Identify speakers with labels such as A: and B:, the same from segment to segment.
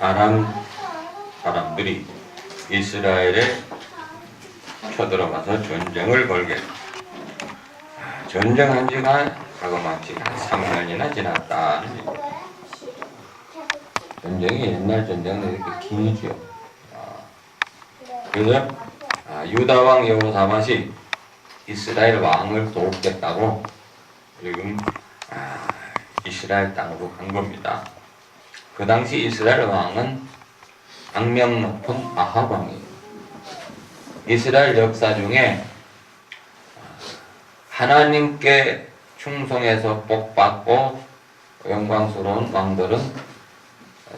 A: 아람 사람들이 이스라엘에 쳐들어가서 전쟁을 걸게. 아, 전쟁한 지가 자그마치 한 3년이나 지났다. 전쟁이 옛날 전쟁은 이렇게 길죠. 아, 그래서 아, 유다 왕 여호사밧이 이스라엘 왕을 돕겠다고 지금 아, 이스라엘 땅으로 간 겁니다. 그 당시 이스라엘 왕은 악명 높은 아합 왕이에요. 이스라엘 역사 중에 하나님께 충성해서 복받고 영광스러운 왕들은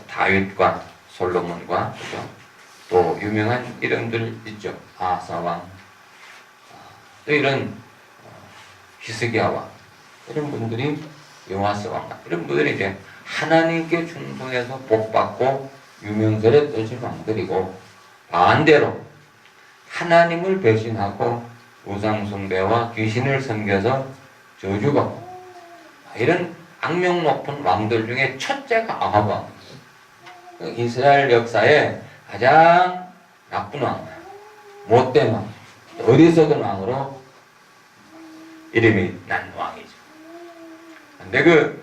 A: 다윗과 솔로몬과 그죠? 또 유명한 이름들 있죠. 아사왕 또 이런 어, 히스기야 왕 이런 분들이 요아스 왕 이런 분들이 이제 하나님께 충성해서 복받고 유명세를 떠진 왕들이고 반대로 하나님을 배신하고 우상숭배와 귀신을 섬겨서 저주받고 이런 악명 높은 왕들 중에 첫째가 아합 왕. 이스라엘 역사에 가장 나쁜 왕, 못된 왕, 어리석은 왕으로 이름이 난 왕이죠. 근데 그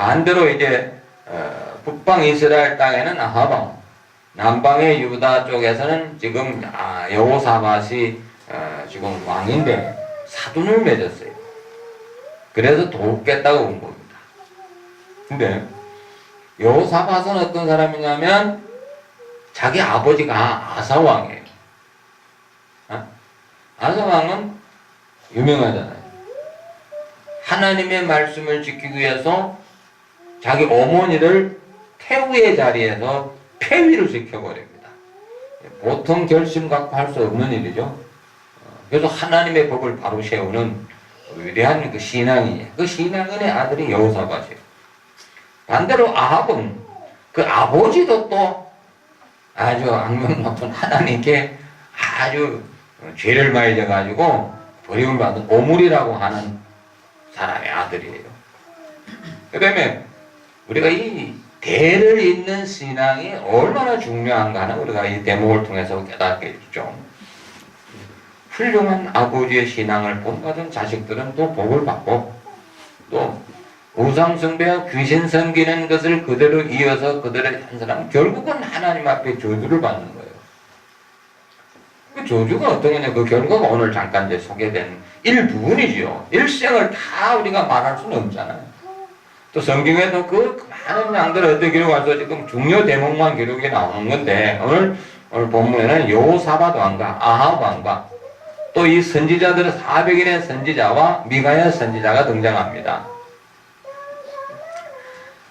A: 반대로 이제 어, 북방 이스라엘 땅에는 왕, 남방의 유다 쪽에서는 지금 아, 여호사밧이 어, 지금 왕인데 사돈을 맺었어요. 그래서 돕겠다고 온 겁니다. 근데 여호사밧은 어떤 사람이냐면 자기 아버지가 아사 왕이에요. 어? 아사 왕은 유명하잖아요. 하나님의 말씀을 지키기 위해서 자기 어머니를 태우의 자리에서 폐위를 시켜버립니다. 보통 결심 갖고 할 수 없는 일이죠. 어, 그래서 하나님의 법을 바로 세우는 위대한 그 신앙이에요. 그 신앙인의 아들이 여호사밧이에요. 반대로 아합은 그 아버지도 또 아주 악명 높은 하나님께 아주 죄를 많이 져가지고 버림을 받은 오물이라고 하는 사람의 아들이에요. 그 다음에 우리가 이 대를 잇는 신앙이 얼마나 중요한가는 우리가 이 대목을 통해서 깨닫겠죠. 훌륭한 아버지의 신앙을 본받은 자식들은 또 복을 받고 또 우상숭배와 귀신 섬기는 것을 그대로 이어서 그들의 한 사람은 결국은 하나님 앞에 저주를 받는 거예요. 그 저주가 어떤 거냐 그 결과가 오늘 잠깐 이제 소개된 일부분이죠. 일생을 다 우리가 말할 수는 없잖아요. 또 성경에도 그 많은 양들 어떻게 기록해서 지금 중요 대목만 기록이 나오는 건데 오늘 오늘 본문에는 여호사밧 왕과 아합 왕과 또 이 선지자들의 400인의 선지자와 미가야 선지자가 등장합니다.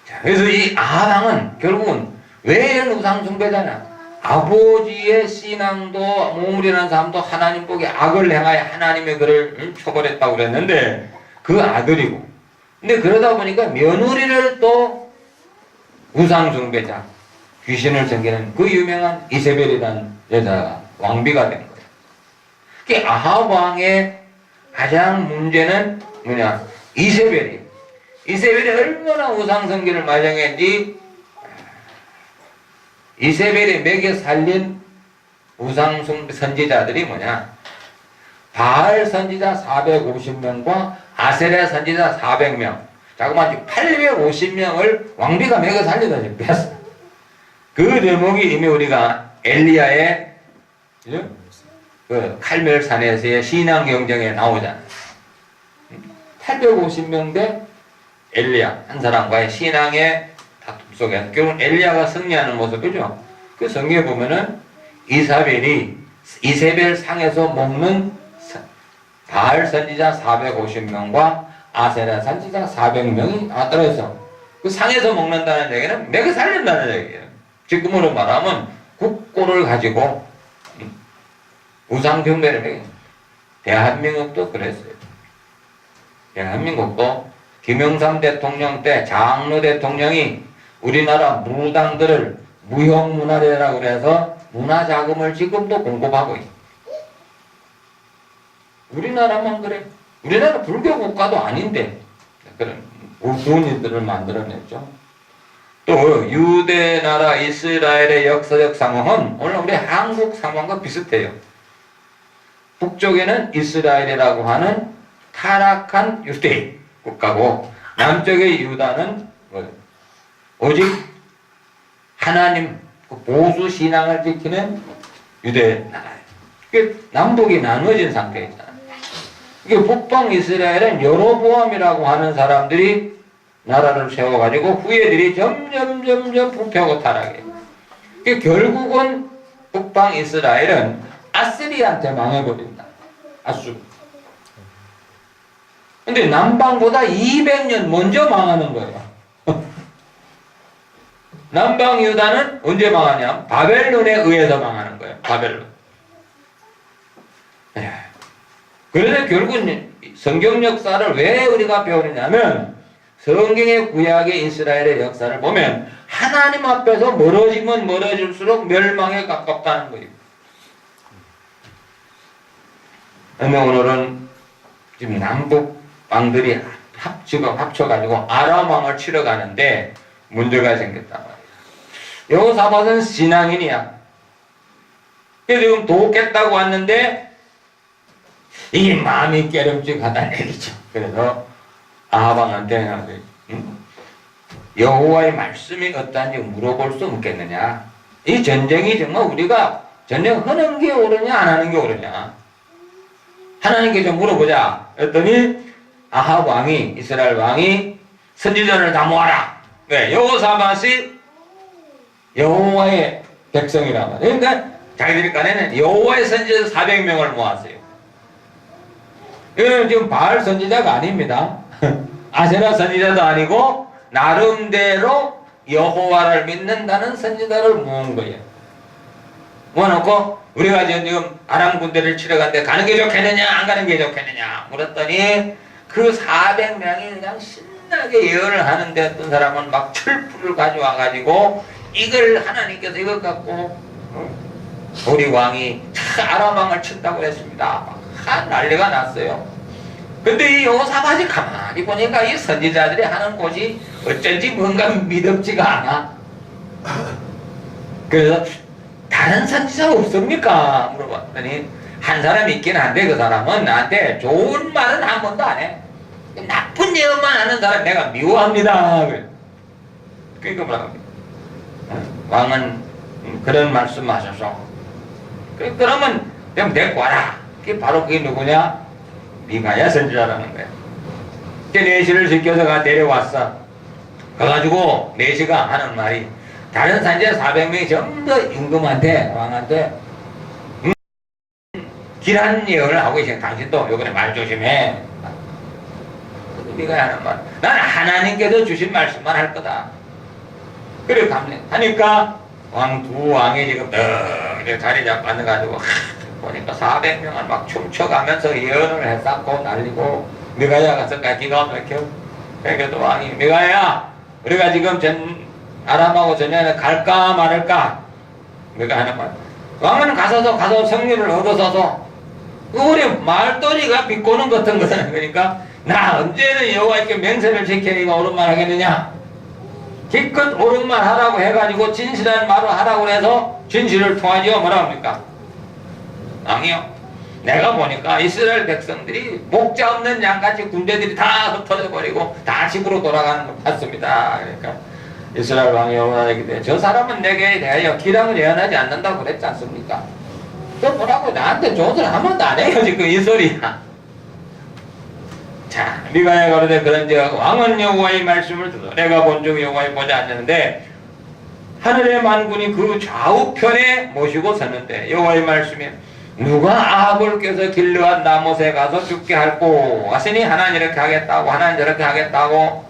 A: 자, 그래서 이 아합 왕은 결국은 왜 이런 우상 숭배잖아. 아버지의 신앙도 모물이라는 사람도 하나님 보기 악을 행하여 하나님의 그를 처벌했다고 그랬는데 그 아들이고 근데 그러다 보니까 며느리를 또 우상숭배자 귀신을 섬기는 그 유명한 이세벨이라는 여자가 왕비가 된 거예요. 그 아합 왕의 가장 문제는 뭐냐? 이세벨이. 이세벨이 얼마나 우상숭배를 마정했는지 이세벨이 먹여 살린 우상숭 선지자들이 뭐냐? 바알 선지자 450명과 아세레 선지자 400명. 자그마치 850명을 왕비가 먹여 살리다 뺐어. 그 대목이 이미 우리가 엘리야의? 그 칼멜산에서의 신앙 경쟁에 나오잖아요 850명 대 엘리야 한 사람과의 신앙의 다툼 속에. 결국 엘리야가 승리하는 모습이죠? 그 성경에 보면은 이사벨이 이세벨 상에서 먹는 바알 선지자 450명과 아세라 선지자 400명이 나타나서 그 상에서 먹는다는 얘기는 맥을 살린다는 얘기예요. 지금으로 말하면 국고를 가지고 우상 경배를 해. 대한민국도 그랬어요. 대한민국도 김영삼 대통령 때 장로 대통령이 우리나라 무당들을 무형문화재라고 그래서 문화자금을 지금도 공급하고 있어요. 우리나라만 그래. 우리나라 불교 국가도 아닌데 그런 우스운 일들을 만들어냈죠. 또 유대 나라 이스라엘의 역사적 상황은 오늘 우리 한국 상황과 비슷해요. 북쪽에는 이스라엘이라고 하는 타락한 유대 국가고 남쪽의 유다는 뭐, 오직 하나님 그 보수 신앙을 지키는 유대 나라예요. 남북이 나눠진 상태있잖아요. 이게 북방 이스라엘은 여로보암이라고 하는 사람들이 나라를 세워가지고 후예들이 점점 점점 부패하고 타락해요. 이게 결국은 북방 이스라엘은 아스리한테 망해버린다. 아수. 근데 남방보다 200년 먼저 망하는 거예요. 남방 유다는 언제 망하냐? 바벨론에 의해서 망하는 거예요. 바벨론. 예. 그래서 결국은 성경 역사를 왜 우리가 배우느냐면 성경의 구약의 이스라엘의 역사를 보면 하나님 앞에서 멀어지면 멀어질수록 멸망에 가깝다는 거예요. 근데 오늘은 지금 남북 왕들이 합, 지금 합쳐가지고 아람 왕을 치러 가는데 문제가 생겼단 말이에요. 여호사밧은 신앙인이야. 그래서 지금 도겠다고 왔는데 이게 마음이 깨름직하다는 얘기죠. 그래서 아방한테 응? 여호와의 말씀이 어떠한지 물어볼 수 없겠느냐? 이 전쟁이 정말 우리가 전쟁 하는 게 옳으냐 안 하는 게 옳으냐? 하나님께 좀 물어보자. 했더니 아합 왕이 이스라엘 왕이 선지자를 다 모아라. 네, 여호사밧이 여호와의 백성이라 말이에요. 그러니까 자기들이 간에는 여호와의 선지자 400명을 모았어요. 이거는 지금 바알 선지자가 아닙니다. 아세라 선지자도 아니고 나름대로 여호와를 믿는다는 선지자를 모은 거예요. 모아놓고 우리가 지금 아람 군대를 치러 갔는데 가는 게 좋겠느냐 안 가는 게 좋겠느냐 물었더니 그 400명이 그냥 신나게 예언을 하는데 어떤 사람은 막 철풀을 가져와 가지고 이걸 하나님께서 이것 갖고 어? 우리 왕이 아람 왕을 친다고 했습니다. 한 난리가 났어요. 근데 이 여호사밧이 가만히 보니까 이 선지자들이 하는 곳이 어쩐지 뭔가 믿음지가 않아. 그래서 다른 선지자 없습니까? 물어봤더니 한 사람 있긴 한데 그 사람은 나한테 좋은 말은 한 번도 안 해. 나쁜 예언만 하는 사람 내가 미워합니다. 그러니까 뭐라고? 왕은 그런 말씀 하셔서 그- 그러면 그럼 데리고 와라. 그게 바로 그게 누구냐? 미가야 선지자라는 거야. 이제 내시를 지켜서 가 데려왔어. 가가지고 내시가 하는 말이 다른 산지자 400명이 전부 다 임금한테 왕한테 음, 길한 예언을 하고 계신 당신도 요번에 말 조심해. 네가 하는 말. 난 하나님께서 주신 말씀만 할 거다. 그래 감래 하니까 왕 두 왕이 지금 너 자리 하, 보니까 400명은 막 춤춰가면서 예언을 했었고 날리고 미가야 가서 기가 막혀. 그래도 왕이 미가야 우리가 지금 전 아람하고 전쟁에 갈까 말을까? 내가 하는 말. 왕은 가서서 가서 승리를 얻어서서 우리 말돌이가 비꼬는 같은 거잖아요. 그러니까 나 언제는 여호와께 맹세를 지키니까 옳은 말 하겠느냐? 기껏 옳은 말 하라고 해가지고 진실한 말을 하라고 해서 진실을 통하지요. 뭐라 합니까? 아니요. 내가 보니까 이스라엘 백성들이 목자 없는 양같이 군대들이 다 흩어져 버리고 다 집으로 돌아가는 걸 봤습니다. 그러니까 이스라엘 왕이 대해 저 사람은 내게 대하여 기량을 예언하지 않는다고 그랬지 않습니까? 그 뭐라고 나한테 조언을 한 번도 안 해요 지금 이 소리야. 자, 미가야 가로되 그런즉 왕은 여호와의 말씀을 듣어 내가 본즉 여호와의 보지 않는데 하늘의 만군이 그 좌우편에 모시고 섰는데 여호와의 말씀이 누가 아합을 껴서 길르한 나못에 가서 죽게 할고 왔으니 하나님 이렇게 하겠다고 하나님 저렇게 하겠다고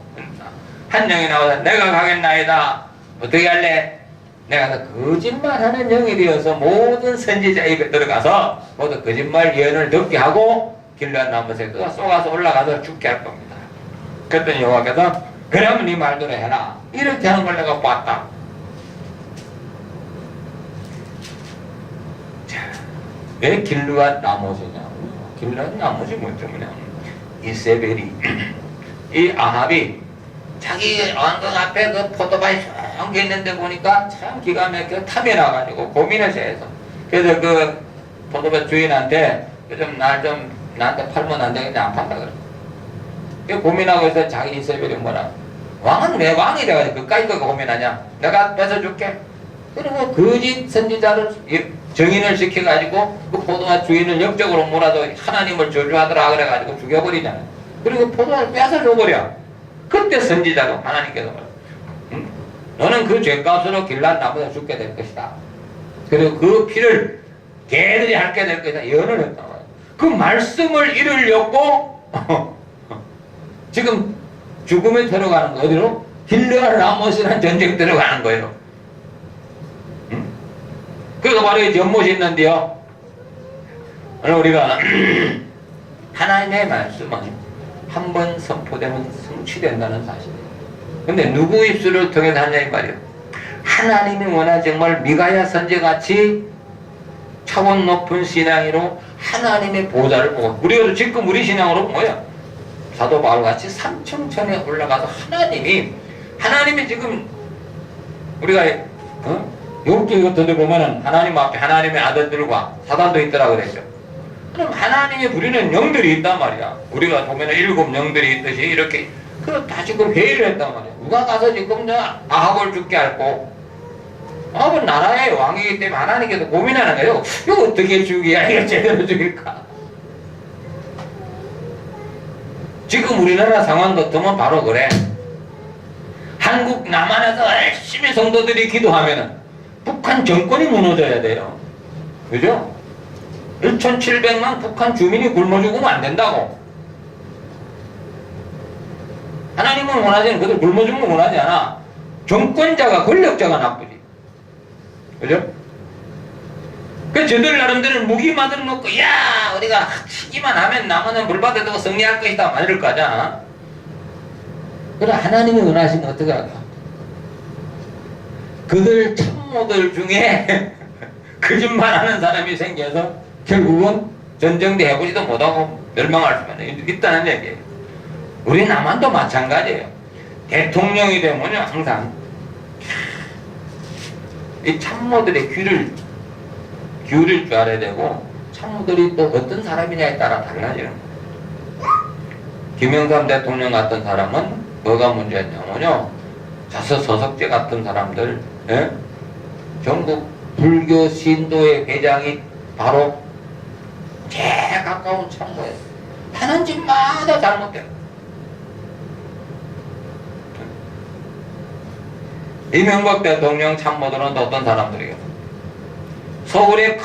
A: 한 영이 나와서 내가 가겠나이다 어떻게 할래? 내가 거짓말하는 영이 되어서 모든 선지자 입에 들어가서 모두 거짓말 예언을 듣게 하고 길르한 나못에 그 쏘가서 올라가서 죽게 할 겁니다. 그랬더니 여호와께서 그러면 네 말대로 해라 이렇게 하는 걸 내가 봤다. 왜 길르한 나머지냐? 길르한 나머지 뭐 때문에? 이세벨이 이 아합이 자기 왕궁 앞에 그 포도밭이 조용히 있는데 보니까 참 기가 막혀 탐이 나가지고 고민을 해서 그래서 그 포도밭 주인한테 좀날좀 나한테 팔면 안 되겠냐 안 판다 그래. 그 고민하고 있어 자기 이세벨이 뭐라 왕은 왜 왕이 돼가지고 그까이 거 고민하냐 내가 뺏어줄게 그리고 거짓 선지자를 이- 정인을 시켜가지고 그 포도밭 주인을 역적으로 몰아도 하나님을 저주하더라 그래가지고 죽여버리잖아 그리고 포도를 뺏어줘버려 그때 선지자도 하나님께서 응? 너는 그 죄값으로 길란 나무에 죽게 될 것이다 그리고 그 피를 개들이 핥게 될 것이다 예언을 했단 말이야 그 말씀을 이루려고 지금 죽음에 들어가는 거 어디로? 힐러와 라모스라는 전쟁 들어가는 거예요. 응? 그래서 바로 이 연못이 있는데요. 오늘 우리가 하나님의 말씀은 한 번 선포되면 성취된다는 사실이에요. 근데 누구 입술을 통해서 하냐 이 말이에요. 하나님이 원하 정말 미가야 선제같이 차원 높은 신앙으로 하나님의 보좌를 보고 우리가 지금 우리 신앙으로 뭐야? 사도 바울같이 삼층천에 올라가서 하나님이 하나님이 지금 우리가 어? 같은 데 보면은 하나님 앞에 하나님의 아들들과 사단도 있더라 그랬죠. 그럼 하나님이 부리는 영들이 있단 말이야. 우리가 보면은 일곱 영들이 있듯이 이렇게 그다 지금 회의를 했단 말이야. 누가 가서 지금 저 아합을 죽게 할고 아합은 나라의 왕이기 때문에 하나님께서 고민하는 거예요. 이거 어떻게 죽이야? 이거 제대로 죽일까? 지금 우리나라 상황 같으면 바로 그래. 한국 남한에서 열심히 성도들이 기도하면은 북한 정권이 무너져야 돼요. 그죠? 1,700만 북한 주민이 굶어 죽으면 안 된다고. 하나님은 원하지는 그들 굶어 죽는 거 원하지 않아. 정권자가 권력자가 나쁘지. 그죠? 그 저들 나름대로 무기 만들어 놓고 야 우리가 치기만 하면 나머지는 물받아도 승리할 것이다 막 이럴 거잖아. 그래 하나님이 원하시면 어떻게 할까? 그들 참 모들 중에 거짓말하는 사람이 생겨서 결국은 전쟁도 해보지도 못하고 멸망할 수만 있다는 얘기예요. 우리 남한도 마찬가지예요. 대통령이 되면요 항상 이 참모들의 귀를 기울일 줄 알아야 되고 참모들이 또 어떤 사람이냐에 따라 거예요. 김영삼 대통령 같은 사람은 뭐가 문제였냐면요. 자서 서석재 같은 사람들 예? 전국 불교 신도의 회장이 바로 제일 가까운 참모예요. 하는 짓마다 잘못돼요. 이명박 대통령 참모들은 또 어떤 사람들이에요? 서울에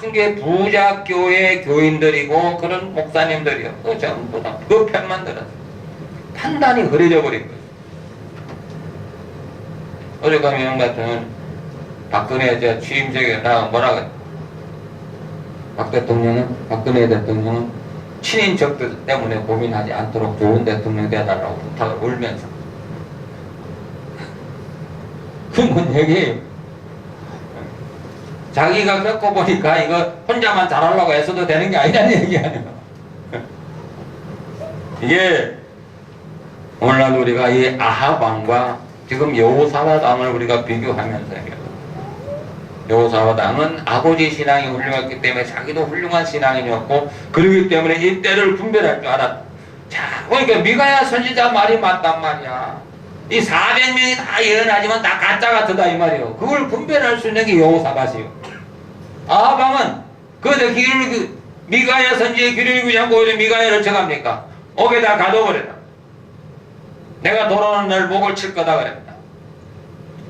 A: 큰게 부자 교회 교인들이고 그런 목사님들이요. 그 전부 다 그 편만 들어. 판단이 흐려져 버린 거예요. 어제 가 명 같은 박근혜 저 취임식에 나 뭐라 그래? 박 대통령은 박근혜 대통령은 친인척들 때문에 고민하지 않도록 좋은 대통령 되달라고 부탁을 울면서 그뭔 얘기예요? 자기가 겪어보니까 이거 혼자만 잘하려고 애써도 되는 게 아니라는 얘기 아니에요. 이게 오늘날 우리가 이 아하방과 지금 여호사와당을 우리가 비교하면서 여호사와당은 아버지 신앙이 훌륭했기 때문에 자기도 훌륭한 신앙인이었고 그러기 때문에 이 때를 분별할 줄 알았다. 자, 그러니까 미가야 선지자 말이 맞단 말이야. 이 400명이 다 예언하지만 다 가짜 같다 이 말이요. 그걸 분별할 수 있는 게 여호사밭이요. 아방은 그대 귀를 그 미가야 선지의 귀를 그냥 보이는 미가야를 쳐갑니까? 옥에다 가둬버렸다. 내가 돌아오는 날 목을 칠 거다 그랬다.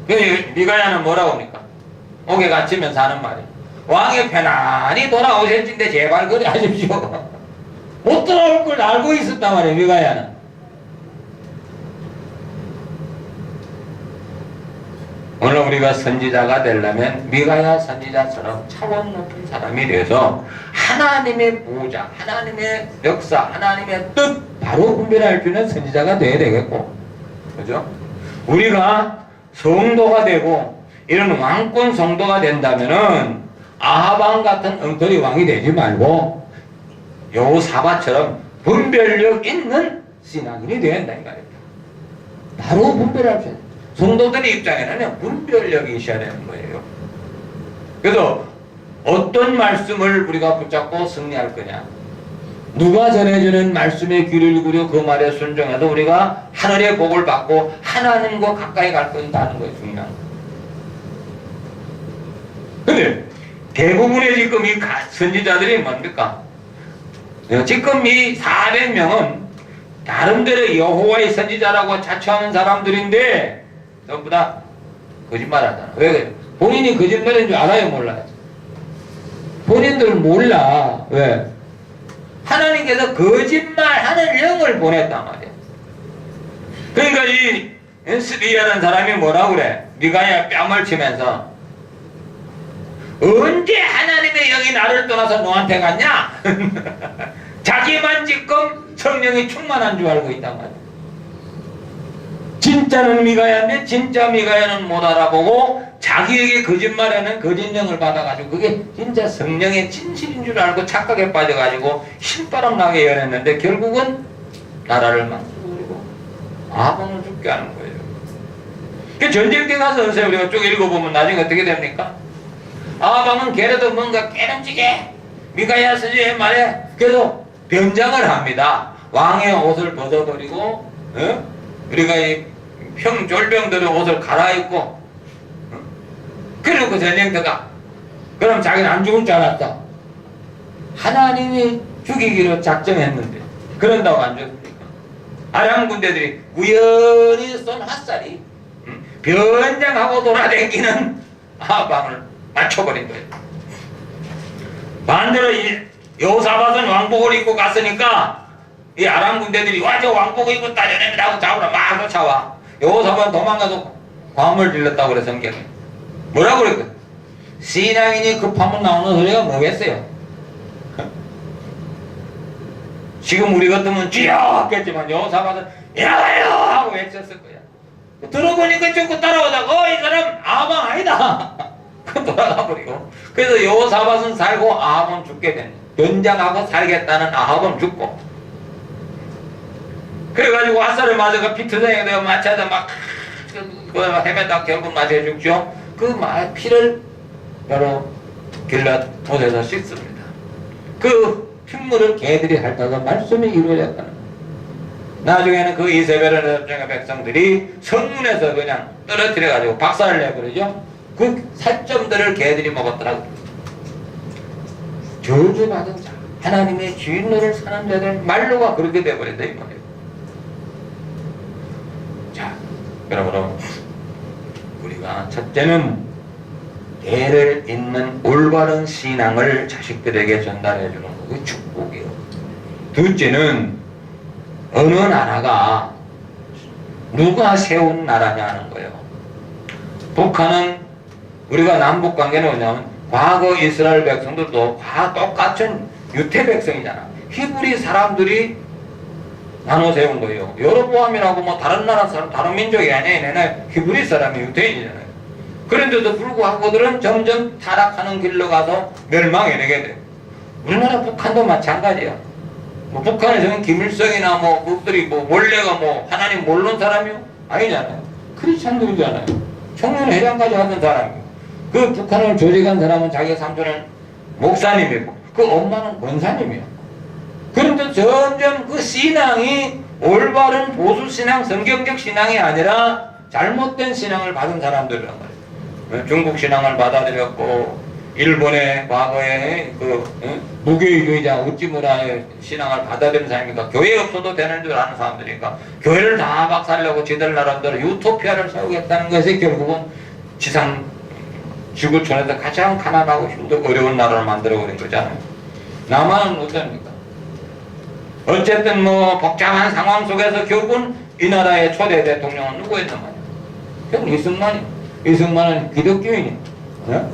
A: 그 미가야는 뭐라고 합니까? 옥에 갇히면 사는 말이야. 왕이 편안히 돌아오셨는데 제발 그래 하십시오. 못 돌아올 걸 알고 있었단 말이에요, 미가야는. 오늘 우리가 선지자가 되려면 미가야 선지자처럼 차원 높은 사람이 돼서 하나님의 보호자, 하나님의 역사, 하나님의 뜻 바로 분별할 수 있는 선지자가 돼야 되겠고 그죠? 우리가 성도가 되고 이런 왕권 성도가 된다면은 아하방 같은 엉터리 왕이 되지 말고 여호사바처럼 분별력 있는 신앙인이 된다 이 말입니다. 바로 분별할 수 있는 성도들의 입장에는 분별력이 있어야 되는 거예요. 그래서 어떤 말씀을 우리가 붙잡고 승리할 거냐? 누가 전해주는 말씀에 귀를 기울여 그 말에 순종해도 우리가 하늘의 복을 받고 하나님과 가까이 갈 것이다 하는 거예요, 중요한 거. 근데 대부분의 지금 이 가- 선지자들이 뭡니까? 어, 지금 이 400명은 나름대로 여호와의 선지자라고 자처하는 사람들인데 전부 다 거짓말하잖아. 왜 그래? 본인이 거짓말인 줄 알아요, 몰라요? 본인들은 몰라. 왜? 하나님께서 거짓말하는 영을 보냈단 말이야. 그러니까 이 엔스리라는 사람이 뭐라 그래? 미가야 뺨을 치면서 언제 하나님의 영이 나를 떠나서 너한테 갔냐? 자기만 지금 성령이 충만한 줄 알고 있단 말이야. 진짜는 미가야인데 진짜 미가야는 못 알아보고 자기에게 거짓말하는 거짓령을 받아가지고 그게 진짜 성령의 진실인 줄 알고 착각에 빠져가지고 신바람 나게 연했는데 결국은 나라를 망치고 아방을 죽게 하는 거예요. 그 전쟁 때 가서 우리가 쭉 읽어보면 나중에 어떻게 됩니까? 아방은 걔네도 뭔가 깨름지게 미가야 스지의 말에 계속 변장을 합니다. 왕의 옷을 벗어버리고 어? 우리가 이 평졸병들의 옷을 갈아입고 어? 그리고 그 전쟁터가 그럼 자기는 안 죽을 줄 알았다. 하나님이 죽이기로 작정했는데 그런다고 안 죽습니까? 아람 군대들이 우연히 쏜 핫살이 음, 변장하고 돌아다니는 아방을 맞춰버린 거예요. 반대로 이 여호사밧은 왕복을 입고 갔으니까 이 아람 군대들이 와 저 왕복 입고 따져냅니다 하고 잡으러 막 쫓아와. 여호사밧 도망가서 과음을 질렀다고 그래 성경에. 뭐라고 그랬거든? 신앙인이 급하면 나오는 소리가 뭐겠어요? 지금 우리 같으면 쥐어 했겠지만 여호사밧은 야가요 하고 외쳤을 거야. 들어보니까 조금 따라오다가 어 이 사람 아방 아니다. 그 돌아가 버리고. 그래서 여호사밧은 살고 아합은 죽게 된 연장하고 살겠다는 아합은 죽고. 그래가지고 아사를 맞아가 피투성이가 되어 마차다 막 그, 헤매다 결국 맞아 죽죠. 그 마- 피를 바로 길랏 못에서 씻습니다. 그 핏물을 개들이 핥아서 말씀이 이루어졌다는. 나중에는 그 이세벨의 백성들이 성문에서 그냥 떨어뜨려가지고 박살을 내버리죠 그 살점들을 개들이 먹었더라고. 저주받은 자, 하나님의 주인노를 사는 자들 말로가 그렇게 돼버린다 이 말이에요. 자, 그러므로 우리가 첫째는 대를 잇는 올바른 신앙을 자식들에게 전달해 주는 것이 축복이요. 둘째는 어느 나라가 누가 세운 나라냐는 거예요. 북한은 우리가 남북 관계는 뭐냐면 과거 이스라엘 백성들도 다 똑같은 유태 백성이잖아. 히브리 사람들이 나눠 세운 거예요. 여로보암이라고 뭐 다른 나라 사람, 다른 민족이 아니에요. 얘네 히브리 사람이 유태인이잖아요. 그런데도 불구하고 그들은 점점 타락하는 길로 가서 멸망해 내게 돼. 우리나라 북한도 마찬가지야. 뭐 북한에서는 김일성이나 뭐 그들이 뭐 원래가 뭐 하나님 모르는 사람이요? 아니잖아요. 크리스찬들이잖아요. 청년 회장까지 하던 사람이요. 그 북한을 조직한 사람은 자기 삼촌은 목사님이고 그 엄마는 권사님이요. 그런데 점점 그 신앙이 올바른 보수 신앙, 성경적 신앙이 아니라 잘못된 신앙을 받은 사람들이란 말이에요. 중국 신앙을 받아들였고 일본의 과거에 그 어? 무교의주의자 우찌무라의 신앙을 받아들인 사람이니까 교회 없어도 되는 줄 아는 사람들이니까 교회를 다 박살내고 지들 나름대로 유토피아를 세우겠다는 것이 결국은 지상 지구촌에서 가장 가난하고 힘들고 어려운 나라를 만들어버린 거잖아요. 남한은 어떻습니까? 어쨌든 뭐 복잡한 상황 속에서 결국은 이 나라의 초대 대통령은 누구였단 말이야? 결국 이승만이. 이승만은 기독교인이. 네?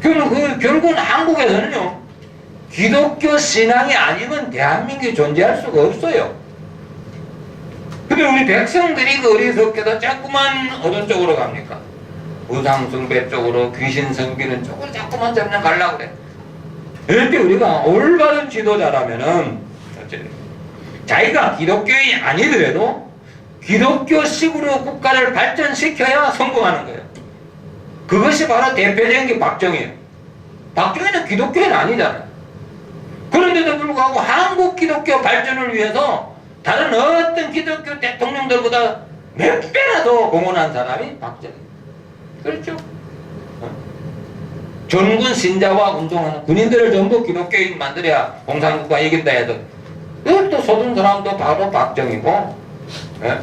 A: 결국 그, 결국은 한국에서는요 기독교 신앙이 아니면 대한민국이 존재할 수가 없어요. 근데 우리 백성들이 그 어리석게도 자꾸만 어떤 쪽으로 갑니까? 우상숭배 쪽으로 귀신 섬기는 쪽으로 자꾸만 점점 가려고 그래. 이럴 때 우리가 올바른 지도자라면은 자기가 기독교인이 아니더라도 기독교식으로 국가를 발전시켜야 성공하는 거예요. 그것이 바로 대표적인 게 박정희예요. 박정희는 기독교인 아니잖아요. 그런데도 불구하고 한국 기독교 발전을 위해서 다른 어떤 기독교 대통령들보다 몇 배나 더 공헌한 사람이 박정희. 그렇죠? 어? 전군 신자와 운동하는 군인들을 전부 기독교인 만들어야 공산국가 이긴다 해도 그것도 서둔 사람도 바로 박정희고 예?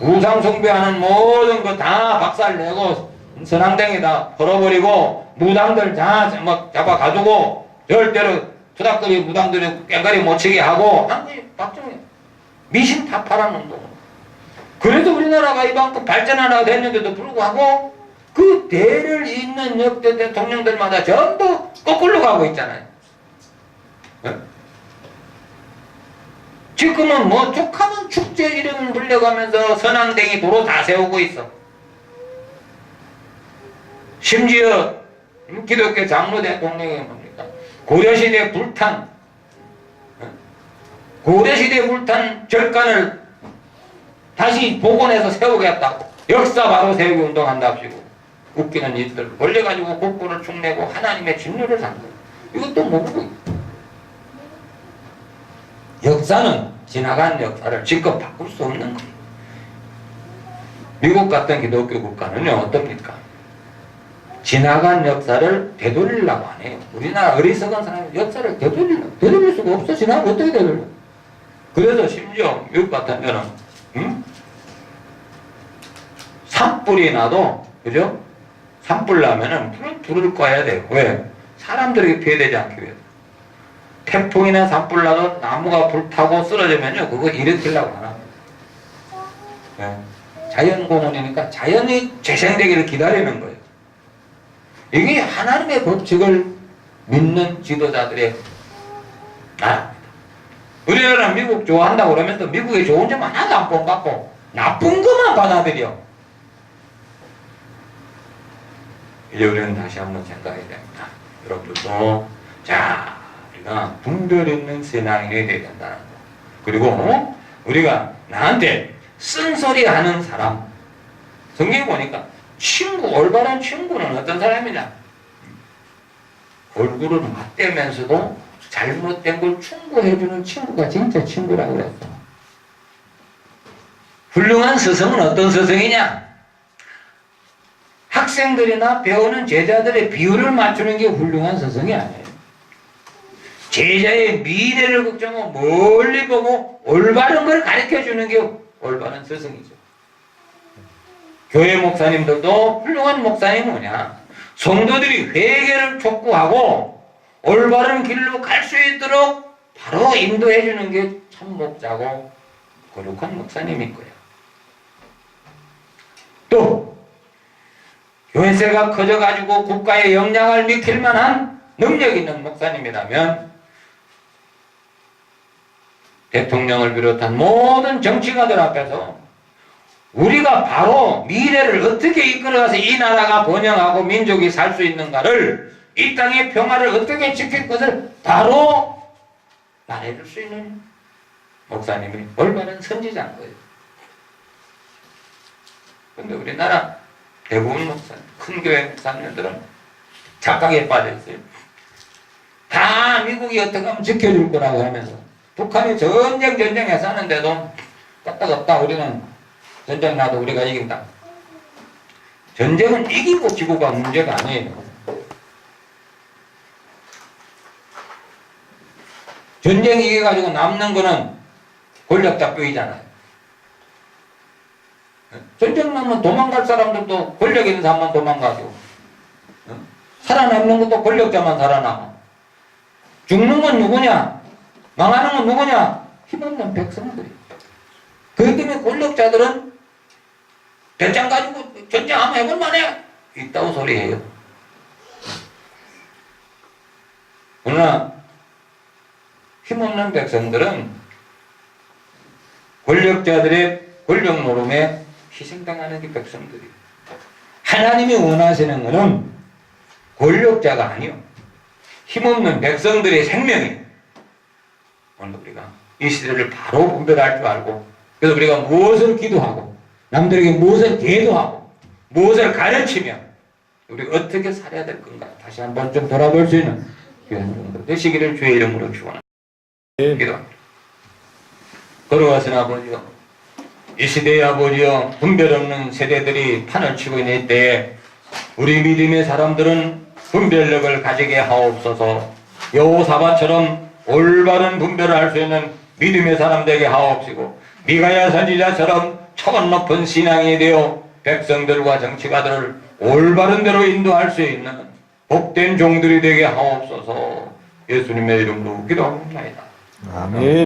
A: 우상 숭배하는 모든 거 다 박살내고 선앙댕이다 헐어버리고 무당들 다막 잡아 가두고 절대로 투닥거리 무당들이 깽가리 못 치게 하고 한게 박정희 미신 타파라는 운동 그래도 우리나라가 이만큼 발전하나 됐는데도 불구하고 그 대를 잇는 역대 대통령들마다 전부 거꾸로 가고 있잖아요. 예? 지금은 뭐 툭하면 축제 이름 불려가면서 선앙댕이 도로 다 세우고 있어. 심지어 기독교 장로 대통령이 뭡니까? 고려시대 불탄 예? 고려시대 불탄 절간을 다시 복원해서 세우겠다고 역사 바로 세우기 운동한답시고 웃기는 일들 걸려가지고 국고를 축내고 하나님의 진노를 산 거예요. 이것도 모르고. 역사는 지나간 역사를 지금 바꿀 수 없는 거예요. 미국 같은 기독교 국가는요 어떻습니까? 지나간 역사를 되돌리려고 안 해요. 우리나라 어리석은 사람이 역사를 되돌리려 되돌릴 수가 없어. 지나면 어떻게 되돌려? 그래서 심지어 미국 같으면은 응? 산불이 나도 그죠? 산불 나면은 불을 불을 꺼야 돼요. 왜? 사람들에게 피해되지 않기 위해서. 태풍이나 산불 나도 나무가 불타고 쓰러지면요 그거 일으키려고 하나. 예. 자연공원이니까 자연이 재생되기를 기다리는 거예요. 이게 하나님의 법칙을 믿는 지도자들의 나라입니다. 우리나라 미국 좋아한다고 그러면서 미국의 좋은 점 하나도 안 본받고 나쁜 것만 받아들여. 이제 우리는 다시 한번 생각해야 됩니다. 여러분들도 자 우리가 분별 있는 신앙인이 되야 된다는 거. 그리고 어? 우리가 나한테 쓴소리 하는 사람 성경에 보니까 친구 올바른 친구는 어떤 사람이냐 얼굴을 맞대면서도 잘못된 걸 충고해주는 친구가 진짜 친구라고 그랬어. 훌륭한 스승은 어떤 스승이냐? 학생들이나 배우는 제자들의 비율을 맞추는 게 훌륭한 스승이 아니에요. 제자의 미래를 걱정하고 멀리 보고 올바른 걸 가르쳐 주는 게 올바른 스승이죠. 교회 목사님들도 훌륭한 목사님이 뭐냐? 성도들이 회개를 촉구하고 올바른 길로 갈 수 있도록 바로 인도해 주는 게 참 목자고 거룩한 목사님일 거예요. 교회세가 커져가지고 국가의 역량을 미칠 만한 능력 있는 목사님이라면 대통령을 비롯한 모든 정치가들 앞에서 우리가 바로 미래를 어떻게 이끌어가서 이 나라가 번영하고 민족이 살 수 있는가를 이 땅의 평화를 어떻게 지킬 것을 바로 말해줄 수 있는 목사님이 올바른 선지자인 거예요. 근데 우리나라 대부분 큰 교회 목사님들은 착각에 빠져있어요. 다 미국이 어떻게 하면 지켜줄 거라고 하면서 북한이 전쟁 전쟁해서 하는데도 까딱없다 우리는 전쟁 나도 우리가 이긴다. 전쟁은 이기고 지고가 문제가 아니에요. 전쟁 이겨가지고 남는 거는 권력자 뼈이잖아요. 전쟁 나면 도망갈 사람들도 권력 있는 사람만 도망가죠. 살아남는 것도 권력자만 살아남아. 죽는 건 누구냐? 망하는 건 누구냐? 힘없는 백성들이. 그렇기 때문에 권력자들은 대장 가지고 전쟁 한번 해볼 만해. 있다고 소리해요. 그러나 힘없는 백성들은 권력자들의 권력 노름에 희생당하는 게 백성들이. 하나님이 원하시는 것은 권력자가 아니요. 힘없는 백성들의 생명이에요. 오늘 우리가 이 시대를 바로 분별할 줄 알고 그래서 우리가 무엇을 기도하고 남들에게 무엇을 계도하고 무엇을 가르치며 우리가 어떻게 살아야 될 건가 다시 한번 좀 돌아볼 수 있는 귀한 정도 되시기를 주의 이름으로 축원합니다. 기도합니다. 걸어가신 아버지요 이 시대의 아버지요 분별 없는 세대들이 판을 치고 있는 때에 우리 믿음의 사람들은 분별력을 가지게 하옵소서 여호사바처럼 올바른 분별을 할 수 있는 믿음의 사람 되게 하옵시고 미가야 선지자처럼 초원 높은 신앙이 되어 백성들과 정치가들을 올바른 대로 인도할 수 있는 복된 종들이 되게 하옵소서 예수님의 이름으로 기도합니다.
B: 아멘.